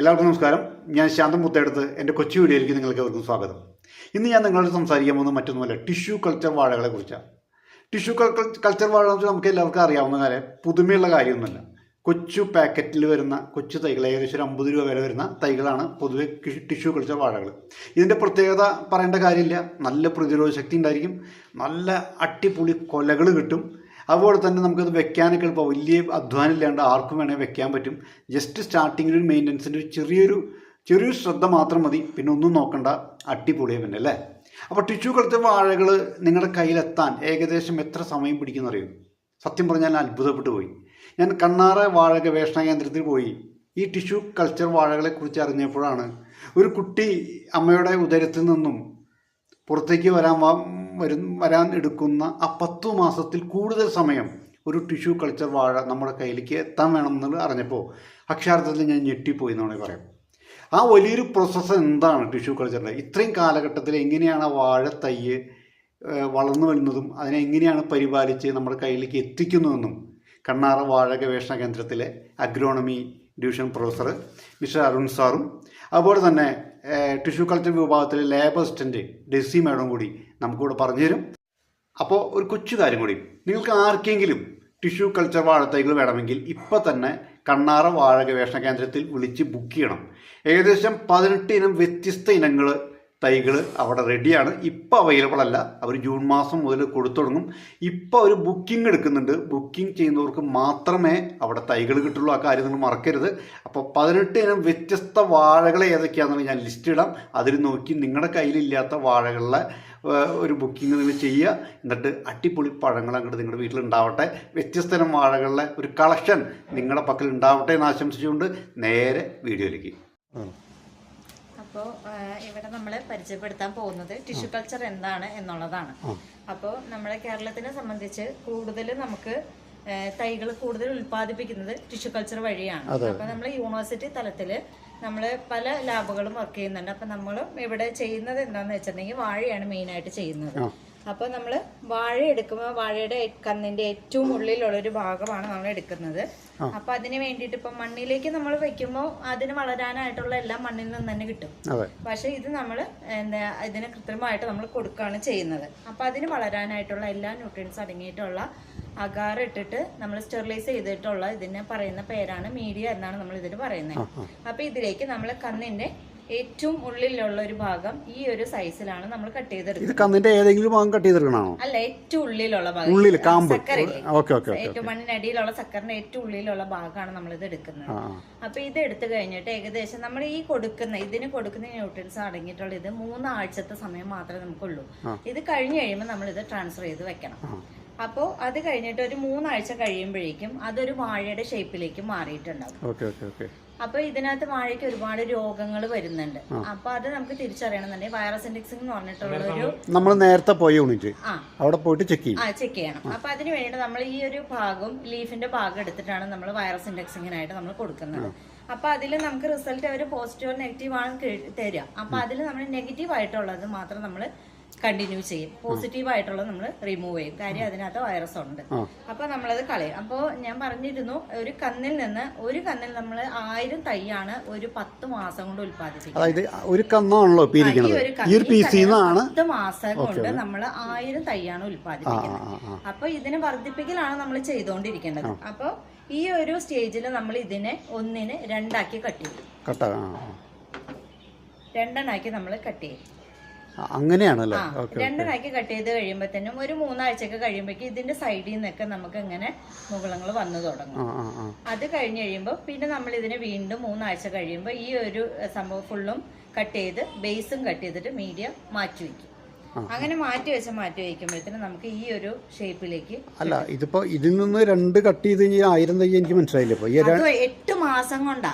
എല്ലാവർക്കും നമസ്കാരം. ഞാൻ ശാന്തം മുത്തേടത്ത് എന്റെ കൊച്ചു വീഡിയോയിലേക്ക് നിങ്ങൾക്ക് അവർക്കും സ്വാഗതം. ഇന്ന് ഞാൻ നിങ്ങളോട് സംസാരിക്കാൻ പോകുന്നത് മറ്റൊന്നുമല്ല ടിഷ്യൂ കൾച്ചർ വാഴകളെ കുറിച്ചാണ്. ടിഷ്യൂ കൾച്ചർ വാഴ എന്ന് നമുക്ക് എല്ലാവർക്കും അറിയാവുന്ന കാര്യം പുതുമയുള്ള കാര്യമൊന്നുമല്ല. കൊച്ചു പാക്കറ്റിൽ വരുന്ന കൊച്ചു തൈകൾ ഏകദേശം ഒരു അമ്പത് രൂപ വില വരുന്ന തൈകളാണ് പൊതുവെ ടിഷ്യൂ കൾച്ചർ വാഴകൾ. ഇതിന്റെ പ്രത്യേകത പറയേണ്ട കാര്യമില്ല. നല്ല പ്രതിരോധ ശക്തി ഉണ്ടായിരിക്കും. നല്ല അട്ടിപ്പൊളി കൊലകൾ കിട്ടും. അതുപോലെ തന്നെ നമുക്കത് വെക്കാനൊക്കെ എളുപ്പം. വലിയ അധ്വാനം ഇല്ലാണ്ട് ആർക്കും വേണമെങ്കിൽ വെക്കാൻ പറ്റും. ജസ്റ്റ് സ്റ്റാർട്ടിങ്ങിൽ ഒരു മെയിന്റനൻസിന്റെ ഒരു ചെറിയൊരു ചെറിയൊരു ശ്രദ്ധ മാത്രം മതി. പിന്നെ ഒന്നും നോക്കണ്ട. അടിപൊളിയെ പിന്നെ അല്ലേ? അപ്പോൾ ടിഷ്യൂ കളത്തെ വാഴകൾ നിങ്ങളുടെ കയ്യിലെത്താൻ ഏകദേശം എത്ര സമയം പിടിക്കുന്നറിയോ സത്യം പറഞ്ഞാൽ അത്ഭുതപ്പെട്ടു പോയി. ഞാൻ കണ്ണാറ വാഴ ഗവേഷണ കേന്ദ്രത്തിൽ പോയി. ഈ ടിഷ്യൂ കൾച്ചർ വാഴകളെ കുറിച്ച് അറിഞ്ഞപ്പോഴാണ് ഒരു കുട്ടി അമ്മയുടെ ഉദരത്തിൽ നിന്നും പുറത്തേക്ക് വരാൻ വരും വരാൻ എടുക്കുന്ന ആ പത്തു മാസത്തിൽ കൂടുതൽ സമയം ഒരു ടിഷ്യൂ കൾച്ചർ വാഴ നമ്മുടെ കയ്യിലേക്ക് എത്താൻ വേണം അറിഞ്ഞപ്പോൾ അക്ഷരാർത്ഥത്തിൽ ഞാൻ ഞെട്ടിപ്പോയി എന്ന് വേണമെങ്കിൽ പറയാം ആ വലിയൊരു പ്രോസസ്സ് എന്താണ് ടിഷ്യൂ കൾച്ചറിന്റെ ഇത്രയും കാലഘട്ടത്തിൽ എങ്ങനെയാണ് ആ വാഴ തയ്യ് വളർന്നു വരുന്നതും അതിനെ എങ്ങനെയാണ് പരിപാലിച്ച് നമ്മുടെ കയ്യിലേക്ക് എത്തിക്കുന്നതെന്നും കണ്ണാറ വാഴ ഗവേഷണ കേന്ദ്രത്തിലെ agronomy division professor mister Arun സാറും അതുപോലെ തന്നെ ടിഷ്യൂ കൾച്ചർ വിഭാഗത്തിൽ ലേബർ അസിസ്റ്റന്റ് ഡെസി മാഡം കൂടി നമുക്കിവിടെ പറഞ്ഞു തരും അപ്പോൾ ഒരു കൊച്ചു കാര്യം കൂടി. നിങ്ങൾക്ക് ആർക്കെങ്കിലും ടിഷ്യൂ കൾച്ചർ വാഴത്തൈകൾ വേണമെങ്കിൽ ഇപ്പോൾ തന്നെ കണ്ണാറ വാഴ ഗവേഷണ കേന്ദ്രത്തിൽ വിളിച്ച് ബുക്ക് ചെയ്യണം. ഏകദേശം പതിനെട്ട് ഇനം വ്യത്യസ്ത ഇനങ്ങൾ തൈകൾ അവിടെ റെഡിയാണ് ഇപ്പോൾ അവൈലബിൾ അല്ല. അവർ ജൂൺ മാസം മുതൽ കൊടുത്തു തുടങ്ങും. ഇപ്പോൾ അവർ ബുക്കിംഗ് എടുക്കുന്നുണ്ട്. ബുക്കിംഗ് ചെയ്യുന്നവർക്ക് മാത്രമേ അവിടെ തൈകൾ കിട്ടുള്ളൂ. ആ കാര്യം നിങ്ങൾ മറക്കരുത്. അപ്പോൾ പതിനെട്ട് ഇനം വ്യത്യസ്ത വാഴകൾ ഏതൊക്കെയാണെന്ന് ഞാൻ ലിസ്റ്റ് ഇടാം. അതിൽ നോക്കി നിങ്ങളുടെ കയ്യിലില്ലാത്ത വാഴകളിലെ ഒരു ബുക്കിംഗ് നിങ്ങൾ ചെയ്യുക. എന്നിട്ട് അടിപൊളി പഴങ്ങൾ അങ്ങോട്ട് നിങ്ങളുടെ വീട്ടിൽ ഉണ്ടാവട്ടെ വ്യത്യസ്ത ഇനം വാഴകളിലെ ഒരു കളക്ഷൻ നിങ്ങളുടെ പക്കൽ ഉണ്ടാവട്ടെ എന്ന് ആശംസിച്ചുകൊണ്ട് നേരെ വീഡിയോയിലേക്ക്. അപ്പോൾ ഇവിടെ നമ്മൾ പരിചയപ്പെടുത്താൻ പോകുന്നത് ടിഷ്യൂ കൾച്ചർ എന്താണ് എന്നുള്ളതാണ്. അപ്പോൾ നമ്മളെ കേരളത്തിനെ സംബന്ധിച്ച് കൂടുതൽ നമുക്ക് തൈകൾ കൂടുതൽ ഉൽപ്പാദിപ്പിക്കുന്നത് ടിഷ്യൂ കൾച്ചർ വഴിയാണ്. അപ്പോൾ നമ്മൾ യൂണിവേഴ്സിറ്റി തലത്തിൽ നമ്മൾ പല ലാബുകളും വർക്ക് ചെയ്യുന്നുണ്ട്. അപ്പോൾ നമ്മളും ഇവിടെ ചെയ്യുന്നത് എന്താണെന്ന് വെച്ചിട്ടുണ്ടെങ്കിൽ വാഴയാണ് മെയിനായിട്ട് ചെയ്യുന്നത്. അപ്പോൾ നമ്മൾ വാഴ എടുക്കുമ്പോൾ വാഴയുടെ കന്നിന്റെ ഏറ്റവും ഉള്ളിലുള്ള ഒരു ഭാഗമാണ് നമ്മൾ എടുക്കുന്നത്. അപ്പോൾ അതിന് വേണ്ടിയിട്ട് ഇപ്പം മണ്ണിലേക്ക് നമ്മൾ വെക്കുമ്പോൾ അതിന് വളരാനായിട്ടുള്ള എല്ലാം മണ്ണിൽ നിന്ന് തന്നെ കിട്ടും. പക്ഷെ ഇത് നമ്മൾ എന്താ ഇതിന് കൃത്രിമമായിട്ട് നമ്മൾ കൊടുക്കുകയാണ് ചെയ്യുന്നത്. അപ്പോൾ അതിന് വളരാനായിട്ടുള്ള എല്ലാ ന്യൂട്രിയൻസ് അടങ്ങിയിട്ടുള്ള അകാർ ഇട്ടിട്ട് നമ്മൾ സ്റ്റെറിലൈസ് ചെയ്തിട്ടുള്ള ഇതിന് പറയുന്ന പേരാണ് മീഡിയ എന്നാണ് നമ്മൾ ഇതിന് പറയുന്നത്. അപ്പോൾ ഇതിലേക്ക് നമ്മൾ കന്നിന്റെ ഏറ്റവും ഉള്ളിലുള്ള ഒരു ഭാഗം ഈ ഒരു സൈസിലാണ് നമ്മൾ കട്ട് ഇത് ചെയ്തെടുക്കുന്നത് കണ്ണിന്റെ ഏതെങ്കിലും ഭാഗം കട്ട് ചെയ്തെടുക്കണോ അല്ല ഏറ്റവും ഉള്ളിലുള്ള ഭാഗം. ഉള്ളിൽ കാമ്പ്. ഓക്കേ ഓക്കെ ഏറ്റവും മണ്ണിനടിയിലുള്ള സക്കറിന്റെ ഏറ്റവും ഉള്ളിലുള്ള ഭാഗമാണ് നമ്മൾ ഇത് എടുക്കുന്നത്. അപ്പൊ ഇത് എടുത്തു കഴിഞ്ഞിട്ട് ഏകദേശം നമ്മൾ ഈ കൊടുക്കുന്ന ഇതിന് കൊടുക്കുന്ന ന്യൂട്രിയൻസ് അടങ്ങിയിട്ടുള്ള ഇത് മൂന്നാഴ്ചത്തെ സമയം മാത്രമേ നമുക്കുള്ളൂ. ഇത് കഴിഞ്ഞു കഴിയുമ്പോൾ നമ്മൾ ഇത് ട്രാൻസ്ഫർ ചെയ്ത് വെക്കണം. അപ്പോൾ അത് കഴിഞ്ഞിട്ട് ഒരു മൂന്നാഴ്ച കഴിയുമ്പോഴേക്കും അതൊരു വാഴയുടെ ഷേപ്പിലേക്ക് മാറിയിട്ടുണ്ടാവും. അപ്പൊ ഇതിനകത്ത് വാഴയ്ക്ക് ഒരുപാട് രോഗങ്ങൾ വരുന്നുണ്ട്. അപ്പൊ അത് നമുക്ക് തിരിച്ചറിയണമെന്നുണ്ടെങ്കിൽ വൈറസ് ഇൻഡെക്സിംഗ് എന്ന് പറഞ്ഞിട്ടുള്ള ഒരു നമ്മൾ നേരത്തെ പോയ യൂണിറ്റ്. അവിടെ പോയിട്ട് ചെക്ക് ചെയ്യും. ആ ചെക്ക് ചെയ്യണം. അപ്പൊ അതിന് വേണ്ടിയിട്ട് നമ്മൾ ഈ ഒരു ഭാഗം ലീഫിന്റെ ഭാഗം എടുത്തിട്ടാണ് നമ്മൾ വൈറസ് ഇൻഡെക്സിങ്ങിനായിട്ട് നമ്മൾ കൊടുക്കുന്നത്. അപ്പൊ അതിൽ നമുക്ക് റിസൾട്ട് അവർ പോസിറ്റീവ് നെഗറ്റീവ് ആണ് തരിക അപ്പൊ അതിൽ നമ്മൾ നെഗറ്റീവ് ആയിട്ടുള്ളത് മാത്രം നമ്മൾ കണ്ടിന്യൂ ചെയ്യും. പോസിറ്റീവ് ആയിട്ടുള്ള നമ്മൾ റിമൂവ് ചെയ്യും. കാര്യം അതിനകത്ത് വൈറസ് ഉണ്ട്. അപ്പൊ നമ്മളത് കളയും. അപ്പോൾ ഞാൻ പറഞ്ഞിരുന്നു ഒരു കന്നിൽ നിന്ന് ഒരു കന്നിൽ നമ്മൾ ആയിരം തൈയാണ് ഒരു പത്ത് മാസം കൊണ്ട് ഉൽപ്പാദിപ്പിക്കുന്നത്. അതായത് ഒരു കന്നാണല്ലോ പത്ത് മാസം കൊണ്ട് നമ്മൾ ആയിരം തൈയാണ് ഉത്പാദിപ്പിക്കുന്നത് ഉൽപ്പാദിപ്പിക്കുന്നത് അപ്പൊ ഇതിനെ വർദ്ധിപ്പിക്കലാണ് നമ്മൾ ചെയ്തുകൊണ്ടിരിക്കേണ്ടത് അപ്പൊ ഈ ഒരു സ്റ്റേജിൽ നമ്മൾ ഇതിനെ ഒന്നിന് രണ്ടാക്കി കട്ട് ചെയ്യും. രണ്ടെണ്ണാക്കി നമ്മൾ കട്ട് ചെയ്യും. അങ്ങനെയാണല്ലേ? രണ്ടരയ്ക്ക് കട്ട് ചെയ്ത് കഴിയുമ്പോഴത്തേനും ഒരു മൂന്നാഴ്ചയൊക്കെ കഴിയുമ്പോഴേക്കും ഇതിന്റെ സൈഡിൽ നിന്നൊക്കെ നമുക്ക് ഇങ്ങനെ മുകളങ്ങൾ വന്നു തുടങ്ങും. അത് കഴിഞ്ഞ് കഴിയുമ്പോൾ പിന്നെ നമ്മൾ ഇതിനെ വീണ്ടും മൂന്നാഴ്ച കഴിയുമ്പോൾ ഈ ഒരു സംഭവം ഫുള്ളും കട്ട് ചെയ്ത് ബേസും കട്ട് ചെയ്തിട്ട് മീഡിയ മാറ്റി വയ്ക്കും അങ്ങനെ മാറ്റി വെച്ച മാറ്റി വയ്ക്കുമ്പോഴത്തേനും നമുക്ക് ഈ ഒരു ഷേപ്പിലേക്ക് അല്ല ഇതിപ്പോ ഇതിൽ നിന്ന് രണ്ട് കട്ട് ചെയ്ത് കഴിഞ്ഞാൽ ആയിരം തൈ എനിക്ക് മനസ്സിലായില്ല? ഇപ്പൊ എട്ട് മാസം കൊണ്ടാ.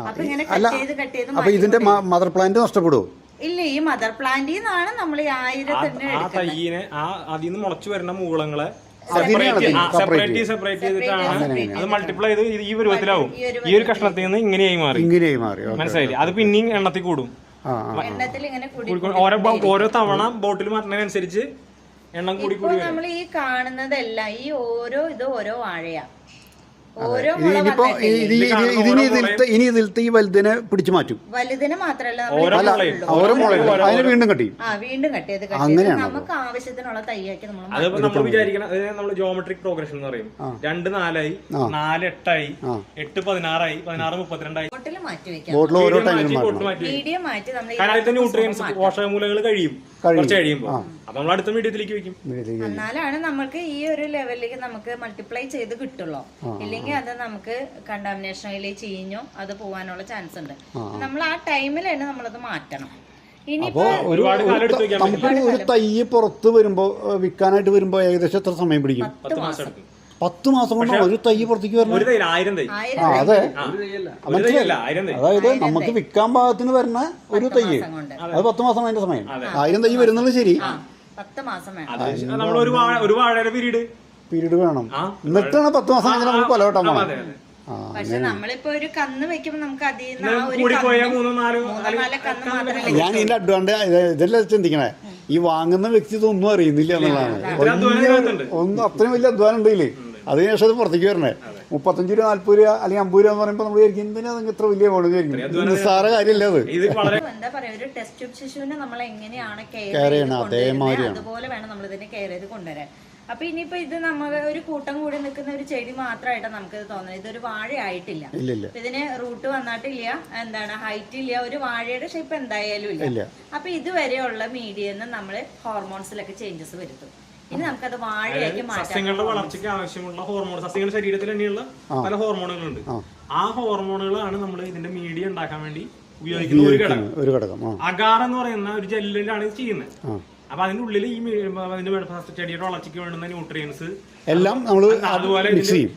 അപ്പൊ ഇങ്ങനെ കട്ട് ചെയ്ത് കട്ട് ചെയ്ത് അപ്പൊ ഇതിന്റെ മദർ പ്ലാന്റ് നഷ്ടപ്പെടുമോ ഇല്ല ഈ മദർ പ്ലാന്റിൽ നിന്നാണ് നമ്മൾ ഈ ആയിരത്തിന് ആ തയ്യിനെ ആ അതിൽ നിന്ന് മുളച്ചു വരുന്ന മൂളങ്ങളെ സെപ്പറേറ്റ് സെപ്പറേറ്റ് ചെയ്തിട്ടാണ് അത് മൾട്ടിപ്ലൈ ചെയ്ത് ഈ പരുവത്തിലാവും ഈ ഒരു ഈ ഒരു കഷ്ണത്തിൽ നിന്ന് ഇങ്ങനെയായി മാറി. ഇങ്ങനെയായി മാറി. മനസ്സിലായില്ലേ? അത് പിന്നെയും എണ്ണത്തിൽ കൂടും. ആ ആ എണ്ണത്തിൽ ഇങ്ങനെ കൂടി കൂടി- ഓരോ ഓരോ തവണ ബോട്ടിൽ മാറ്റുന്നതിനനുസരിച്ച് എണ്ണം കൂടി ഇപ്പൊ നമ്മൾ ഈ കാണുന്നതെല്ലാം ഈ ഓരോ ഇത് ഓരോ വാഴയാ. ഇനി- ഇനിയിപ്പോ ഇതിലത്തെ ഇനി ഇതിലത്തെ ഈ വലുതിനെ പിടിച്ചു മാറ്റും. വലുതിനെ മാത്രല്ല. ഓരോ മുളയും അതിനെ വീണ്ടും കട്ടി ആ വീണ്ടും അങ്ങനെയാണോ? നമുക്ക് ആവശ്യത്തിനുള്ള തയ്യാക്കി നമ്മൾ അത് നമ്മൾ വിചാരിക്കണം അത് നമ്മൾ ജോമെട്രിക് പ്രോഗ്രഷൻ എന്ന് പറയും. രണ്ട് നാലായി നാല് എട്ടായി എട്ട് പതിനാറായി പതിനാറ് മുപ്പത്തിരണ്ടായി. ബോട്ടിൽ മാറ്റി വെക്കാം ബോട്ടിൽ ഓരോ മീഡിയം ടൈമിലും മാറ്റി മാറ്റി നമ്മൾ ന്യൂട്രിയൻസ് പോഷകമൂലകൾ കഴിയും. കുറച്ച് കഴിയുമ്പോൾ അപ്പൊ നമ്മൾ അടുത്ത മീഡിയത്തിലേക്ക് വെക്കും എന്നാലാണ് നമുക്ക് ഈ ഒരു ലെവലിലേക്ക് നമുക്ക് മൾട്ടിപ്ലൈ ചെയ്ത് കിട്ടുള്ളൂ. ഇല്ലെങ്കിൽ അത് നമുക്ക് കണ്ടാമിനേഷനിലേക്ക് ചീഞ്ഞോ അത് പോവാനുള്ള ചാൻസ് ഉണ്ട്. നമ്മൾ ആ ടൈമിലാണ് തന്നെ നമ്മളത് മാറ്റണം. ഇനിയിപ്പോ ഒരുപാട് കാലം എടുത്ത് വെക്കാൻ പറ്റില്ല. നമുക്ക് ഒരു തൈ പുറത്ത് വരുമ്പോ വിൽക്കാനായിട്ട് വരുമ്പോ ഏകദേശം എത്ര സമയം പിടിക്കും? പത്ത് മാസം. എടുക്കും. പത്ത് മാസം കൊണ്ട് ഒരു തൈ പുറത്തേക്ക് വരണം ഒരു തൈ ആയിരം തൈ. ആയിരം അതെ. ഒരു തൈ അല്ല ആയിരം തൈ. അതായത് നമുക്ക് വിൽക്കാൻ പാകത്തിന് വരുന്ന ഒരു തൈ. മാസം കൊണ്ട്. അത്. പത്ത് മാസം അതിന്റെ സമയം. ആയിരം തൈ വരുന്നത് ശരി. പത്ത് മാസം വേണം. അത് നമ്മൾ ഒരു വാഴ ഒരു വാഴയുടെ പീരീഡ്. പീരീഡ് വേണം. ആ. എന്നിട്ടാണ് പത്ത് മാസം കഴിഞ്ഞാൽ നമുക്ക് കൊല വെട്ടാൻ പോകണം അതെ അതെ. ആ പക്ഷെ നമ്മളിപ്പോ ഒരു കന്ന് വെക്കുമ്പോ നമുക്ക് അതിൽ നിന്ന് ആ ഒരു കൂടിപ്പോയ കന്നും മൂന്നോ നാലോ മൂന്നോ നാലോ കന്ന് മാത്രമേ ഞാൻ ഇതിന്റെ അഡ്വാന്റേജ് ഇതെല്ലാം ചിന്തിക്കണേ. ഈ വാങ്ങുന്ന വ്യക്തി ഇതൊന്നും അറിയുന്നില്ല എന്നുള്ളതാണ്. ഇത്ര അധ്വാനം ഇതിനകത്തുണ്ട്. ഒന്നും അത്രയും വലിയ അധ്വാനം ഉണ്ടല്ലേ അതിനുശേഷം അത് പുറത്തേക്ക് വരണേ. മുപ്പത്തഞ്ച് രൂപ നാല്പത് രൂപ അല്ലെങ്കിൽ അമ്പത് രൂപ എന്ന് പറയുമ്പോൾ നമ്മൾ വിചാരിക്കും എന്തിനാ നിങ്ങൾക്ക് ഇത്ര വലിയ ഫോൺ വിചാരിക്കും? നിസ്സാര കാര്യമല്ല അത്. ഇത് വളരെ എന്താ പറയാ ഒരു ടെസ്റ്റ് ട്യൂബ് ശിശുവിനെ നമ്മൾ എങ്ങനെയാണ് കെയർ ചെയ്യണം, അതേമാതിരിയാണ്. അതുപോലെ വേണം നമ്മൾ ഇതിനെ കെയർ ചെയ്ത് കൊണ്ടുവരാൻ. അപ്പൊ ഇനിയിപ്പോ ഇത് നമ്മൾ ഒരു കൂട്ടം കൂടി നിൽക്കുന്ന ഒരു ചെടി മാത്രമായിട്ട് നമുക്ക് ഇത് തോന്നുന്നത്. ഇതൊരു വാഴ ആയിട്ടില്ല ഇതിന് റൂട്ട് വന്നിട്ടില്ല. എന്താണ് ഹൈറ്റ് ഇല്ല. ഒരു വാഴയുടെ ഷേപ്പ് എന്തായാലും ഇല്ല. ഇല്ല. അപ്പൊ ഇതുവരെയുള്ള മീഡിയെന്ന് നമ്മൾ ഹോർമോൺസിലൊക്കെ ചേഞ്ചസ് വരുത്തും. ഇനി നമുക്കത് വാഴയാക്കി മാറ്റാം. സസ്യങ്ങളുടെ വളർച്ചയ്ക്ക് ആവശ്യമുള്ള ഹോർമോൺ സസ്യങ്ങളുടെ ശരീരത്തിൽ തന്നെയുള്ള പല ഹോർമോണുകളുണ്ട് ആ. ഹോർമോണുകളാണ് നമ്മൾ ഇതിന്റെ മീഡിയ ഉണ്ടാക്കാൻ വേണ്ടി ഉപയോഗിക്കുന്ന ഒരു ഘടകം. ഒരു ഘടകം അകാർ അഗാർ എന്ന് പറയുന്ന ഒരു ജെല്ലിലാണ് ഇത് ചെയ്യുന്നത്. അപ്പൊ അതിന്റെ ഉള്ളിൽ ഈ ചെടിയുടെ വളർച്ചയ്ക്ക് വേണ്ടുന്ന ന്യൂട്രിയൻസ് എല്ലാം നമ്മൾ അതുപോലെ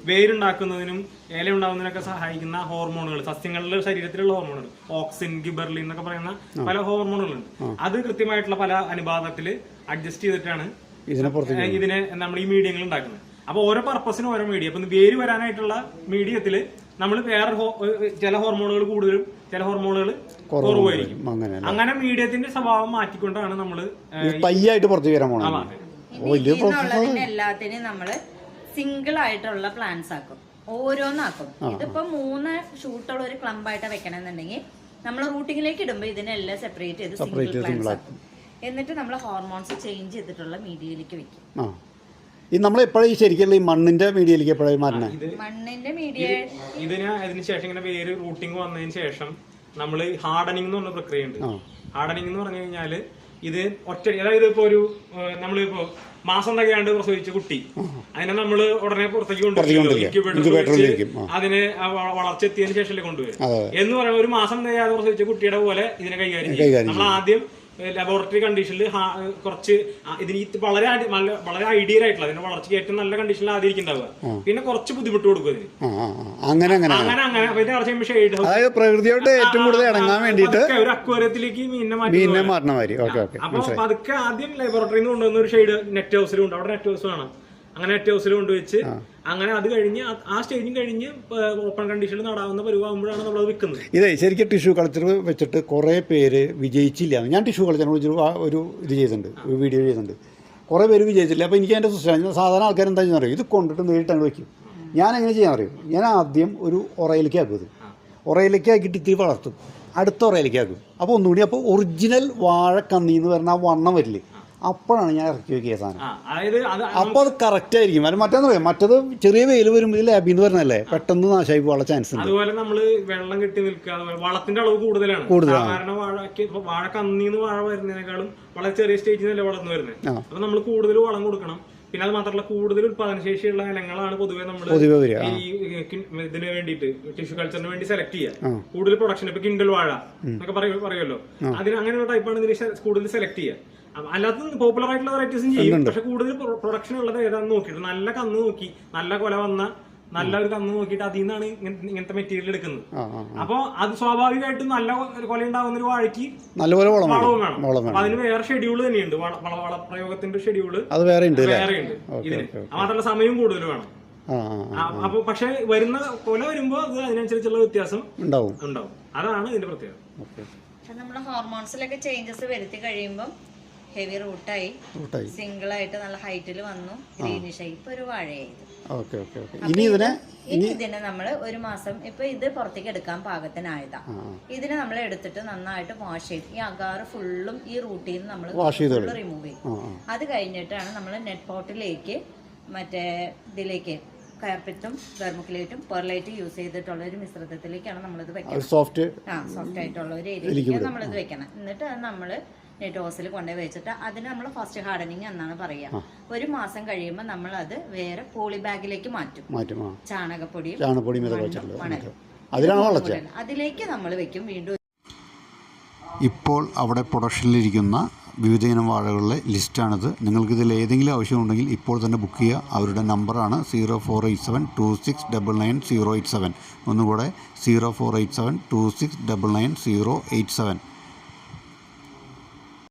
വേരുണ്ടാക്കുന്നതിനും ഇല ഉണ്ടാകുന്നതിനൊക്കെ സഹായിക്കുന്ന ഹോർമോണുകൾ സസ്യങ്ങളുടെ ശരീരത്തിലുള്ള ഹോർമോണുകൾ ഓക്സിൻ ഗിബർലിൻ എന്നൊക്കെ പറയുന്ന പല ഹോർമോണുകളുണ്ട് അത് കൃത്യമായിട്ടുള്ള പല അനുപാതത്തിൽ അഡ്ജസ്റ്റ് ചെയ്തിട്ടാണ് ഇതിനെ പുറത്തേക്ക് ഏഹ് ഇതിനെ നമ്മൾ ഈ മീഡിയങ്ങൾ ഉണ്ടാക്കുന്നത്. അപ്പൊ ഓരോ പർപ്പസിനും ഓരോ മീഡിയ അപ്പൊ വേര് വരാനായിട്ടുള്ള മീഡിയത്തിൽ നമ്മൾ വേറെ ചില ഹോർമോണുകൾ കൂടുതലും ചില ഹോർമോണുകൾ കുറവായിരിക്കും. അങ്ങനെ മീഡിയത്തിന്റെ സ്വഭാവം മാറ്റിക്കൊണ്ടാണ് നമ്മൾ പയ്യായിട്ട് പുറത്തേക്ക് വരാൻ പോകണം എല്ലാത്തിനെയും നമ്മൾ സിംഗിൾ ആയിട്ടുള്ള പ്ലാന്റ്സ് ആക്കും. ഓരോന്നാക്കും. ഇതിപ്പോ മൂന്ന് ഷൂട്ടുള്ള ഒരു ക്ലംബ് ആയിട്ട് വെക്കണമെന്നുണ്ടെങ്കിൽ നമ്മൾ റൂട്ടിങ്ങിലേക്ക് ഇടുമ്പോൾ ഇതിനെല്ലാം സെപ്പറേറ്റ് ചെയ്ത് സിംഗിൾ പ്ലാന്റ്സ് ആക്കും. എന്നിട്ട് നമ്മൾ ഹോർമോൺസ് ചേഞ്ച് ചെയ്തിട്ടുള്ള മീഡിയയിലേക്ക് വെക്കും. ഈ നമ്മൾ എപ്പോഴും ഈ ശരിക്കുള്ള ഈ മണ്ണിന്റെ മീഡിയയിലേക്ക് എപ്പോഴും മാറ്റണേ മണ്ണിന്റെ മീഡിയ ഇതിന് അതിനുശേഷം ഇങ്ങനെ വേര് റൂട്ടിങ് വന്നതിന് ശേഷം നമ്മൾ ഹാർഡനിങ് എന്ന് പറഞ്ഞ പ്രക്രിയ ഉണ്ട്. ഹാർഡനിങ് എന്ന് പറഞ്ഞു കഴിഞ്ഞാൽ ഇത് ഒറ്റ അതായത് ഇപ്പൊ ഒരു നമ്മളിപ്പോ മാസം തികയാണ്ട് പ്രസവിച്ച കുട്ടി. അതിനെ നമ്മൾ ഉടനെ പുറത്തേക്ക് കൊണ്ടുവരും അതിനെ വളർച്ച എത്തിയതിനു ശേഷം കൊണ്ടുവരും എന്ന് പറയുമ്പോൾ ഒരു മാസം തികയാതെ പ്രസവിച്ച കുട്ടിയുടെ പോലെ ഇതിനെ കൈകാര്യം ചെയ്യും. കൈകാര്യം നമ്മൾ ആദ്യം ലബോറട്ടറി കണ്ടീഷനിൽ കുറച്ച് ഇതിന് വളരെ വളരെ ഐഡിയൽ ആയിട്ടുള്ള അതിന്റെ വളർച്ചയ്ക്ക് ഏറ്റവും നല്ല കണ്ടീഷനിൽ ആദ്യം പിന്നെ കുറച്ച് ബുദ്ധിമുട്ട് കൊടുക്കും അതിന് ആ ആ ആ. അങ്ങനെ അങ്ങനെ അങ്ങനെ. അങ്ങനെ ഷെയ്ഡ് അതായത് പ്രകൃതിയോട്ട് ഏറ്റവും കൂടുതൽ ഇണങ്ങാൻ വേണ്ടിയിട്ട് ഒരു അക്വേറിയത്തിലേക്ക് മീനിനെ മാറ്റി മീനിനെ മാറ്റണ അപ്പൊ അതൊക്കെ ആദ്യം ലബോറട്ടറിയിൽ നിന്ന് കൊണ്ടുവന്ന ഒരു ഷെയ്ഡ് നെറ്റ് ഹൗസിലുണ്ട് അവിടെ നെറ്റ് ഹൗസ് വേണം. അങ്ങനെ നെറ്റ് ഹൗസിൽ കൊണ്ടുവച്ച് അങ്ങനെ അത് കഴിഞ്ഞ് ആ- സ്റ്റേജും കഴിഞ്ഞ് ഓപ്പൺ കണ്ടീഷനിൽ നടാവുന്ന പരിവാകുമ്പോഴാണ് നമ്മൾ അത് വിൽക്കുന്നത് ഇതേ ശരിക്കും ടിഷ്യൂ കൾച്ചർ വെച്ചിട്ട് കുറേ പേര് വിജയിച്ചില്ല. ഞാൻ ടിഷ്യൂ കൾച്ചറിനെ ഒരു- ഇത് ചെയ്തിട്ടുണ്ട് ഒരു വീഡിയോ ചെയ്തിട്ടുണ്ട്. കുറേ പേര് വിജയിച്ചില്ല. അപ്പോൾ എനിക്ക് അതിന്റെ സിസ്റ്റം സാധാരണ ആൾക്കാർ എന്താ ചെയ്യുന്ന അറിയും ഇത് കൊണ്ടിട്ട് നേരിട്ട് അങ്ങ് വയ്ക്കും ഞാൻ എങ്ങനെ ചെയ്യാൻ അറിയും ഞാൻ ആദ്യം ഒരു ഒറയിലേക്ക് ആക്കും ഇത്. ഉറയിലേക്ക് ആക്കിയിട്ട് ഇത്തിരി വളർത്തും. അടുത്ത ഒറയിലേക്ക് ആക്കും. അപ്പോൾ ഒന്നുകൂടി അപ്പോൾ ഒറിജിനൽ വാഴക്കന്നി എന്ന് പറഞ്ഞാൽ ആ വണ്ണം വരില്ലേ? അപ്പോഴാണ് ഞാൻ ഇറക്കി വെക്കിയ സാധനം. അപ്പോൾ അത് കറക്റ്റ് ആയിരിക്കും. അത് മറ്റേന്ന് പറയാം മറ്റത് ചെറിയ വെയിൽ വരുമ്പോൾ ഇതിൽ ലാബിന്ന് പറഞ്ഞല്ലേ പെട്ടെന്ന് നാശമായി പോകാനുള്ള ചാൻസ് ഉണ്ട്. അതുപോലെ നമ്മൾ വെള്ളം കെട്ടി നിൽക്കുക വളത്തിന്റെ അളവ് കൂടുതലാണ്. കൂടുതലാണ്. കാരണം വാഴക്ക് വാഴ കന്നിന്ന് വാഴ വരുന്നതിനേക്കാളും വളരെ ചെറിയ സ്റ്റേജിൽ നിന്നല്ലേ വളർന്നു വരുന്നത്. അപ്പൊ നമ്മൾ കൂടുതൽ വളം കൊടുക്കണം. പിന്നെ അത് മാത്രമല്ല കൂടുതൽ ഉത്പാദനശേഷിയുള്ള ഇനങ്ങളാണ് പൊതുവേ നമ്മൾ. ഈ ഇതിന് വേണ്ടിയിട്ട് ടിഷ്യൂ കൾച്ചറിന് വേണ്ടി സെലക്ട് ചെയ്യുക. കൂടുതൽ പ്രൊഡക്ഷൻ ഇപ്പൊ കിണ്ടൽ വാഴ എന്നൊക്കെ പറയ- പറയുമല്ലോ. അതിന് അങ്ങനെയുള്ള ടൈപ്പാണ് ഇതിന് കൂടുതൽ സെലക്ട് ചെയ്യുക. അല്ലാത്ത പോപ്പുലർ ആയിട്ടുള്ള വെറൈറ്റീസും ചെയ്യും. പക്ഷെ കൂടുതൽ പ്രൊഡക്ഷൻ ഉള്ളത് ഏതാണെന്ന് നോക്കിയിട്ട് നല്ല കന്ന് നോക്കി നല്ല കൊല വന്ന നല്ല ഒരു കന്ന് നോക്കിയിട്ട് അതിൽ നിന്നാണ് ഇങ്ങനത്തെ മെറ്റീരിയൽ എടുക്കുന്നത്. അപ്പൊ അത് സ്വാഭാവികമായിട്ടും നല്ല കൊല ഉണ്ടാകുന്ന ഒരു വാഴയ്ക്ക് നല്ലപോലെ വളം വളവും വേണം. അപ്പൊ അതിന് വേറെ ഷെഡ്യൂൾ തന്നെയുണ്ട്. വള വള- വളപ്രയോഗത്തിന്റെ ഷെഡ്യൂൾ അത് വേറെ ഉണ്ട് അല്ലേ? വേറെ ഉണ്ട് ഓക്കെ ഇതിന്. മാത്രമല്ല സമയവും കൂടുതൽ വേണം. അപ്പൊ പക്ഷെ വരുന്ന കൊല വരുമ്പോ അത് അതിനനുസരിച്ചുള്ള വ്യത്യാസം ഉണ്ടാവും. ഉണ്ടാവും. അതാണ് ഇതിന്റെ പ്രത്യേകത. നമ്മുടെ ഹോർമോൺസിലൊക്കെ ചേഞ്ചസ് വരുത്തി കഴിയുമ്പോൾ ഹെവി റൂട്ടായി സിംഗിൾ ആയിട്ട് നല്ല ഹൈറ്റിൽ വന്നു. ഗ്രീനിഷായി ഇപ്പൊ ഒരു വാഴയായി ഇത്. Okay okay. ഓക്കെ ഇനി ഇതിനെ ഇനി ഇതിനെ നമ്മൾ ഒരു മാസം ഇപ്പൊ ഇത് പുറത്തേക്ക് എടുക്കാൻ പാകത്തിനായതാ. ഇതിനെ നമ്മൾ എടുത്തിട്ട് നന്നായിട്ട് വാഷ് ചെയ്ത് ഈ അഗാറ് ഫുള്ളും ഈ റൂട്ടിൽ നിന്ന് നമ്മൾ വാഷ് ചെയ്ത് റിമൂവ് ചെയ്യും ആ അത് കഴിഞ്ഞിട്ടാണ് നമ്മൾ നെറ്റ് പോട്ടിലേക്ക് മറ്റേ ഇതിലേക്ക് കയർപ്പിത്തും ബെർമുക്കിലേറ്റും പെർലൈറ്റ് യൂസ് ചെയ്തിട്ടുള്ള ഒരു മിശ്രിതത്തിലേക്കാണ് നമ്മളിത് വെക്കുന്നത് സോഫ്റ്റ് ആ സോഫ്റ്റ് ആയിട്ടുള്ള ഒരു ഏരിയയിലേക്ക് നമ്മളിത് വെക്കണം. എന്നിട്ട് അത് നമ്മൾ നെറ്റ് ഹോസിൽ കൊണ്ടുപോയി വെച്ചിട്ട് അതിന് നമ്മൾ ഫസ്റ്റ് ഹാർഡനിങ് എന്നാണ് പറയുക. ഒരു മാസം കഴിയുമ്പോൾ നമ്മൾ അത് വേറെ പോളി ബാഗിലേക്ക് മാറ്റും. ചാണകപ്പൊടിയും ചാണകപ്പൊടിയും അതിലേക്ക് നമ്മൾ വെക്കും വീണ്ടും. ഇപ്പോൾ അവിടെ പ്രൊഡക്ഷനിലിരിക്കുന്ന വിവിധ ഇനം വാഴകളുടെ ലിസ്റ്റാണിത് നിങ്ങൾക്കിതിൽ ഏതെങ്കിലും ആവശ്യമുണ്ടെങ്കിൽ ഇപ്പോൾ തന്നെ ബുക്ക് ചെയ്യുക. അവരുടെ നമ്പറാണ് zero four eight seven two six double nine zero eight seven ഒന്നുകൂടെ zero four eight seven two six double nine zero eight seven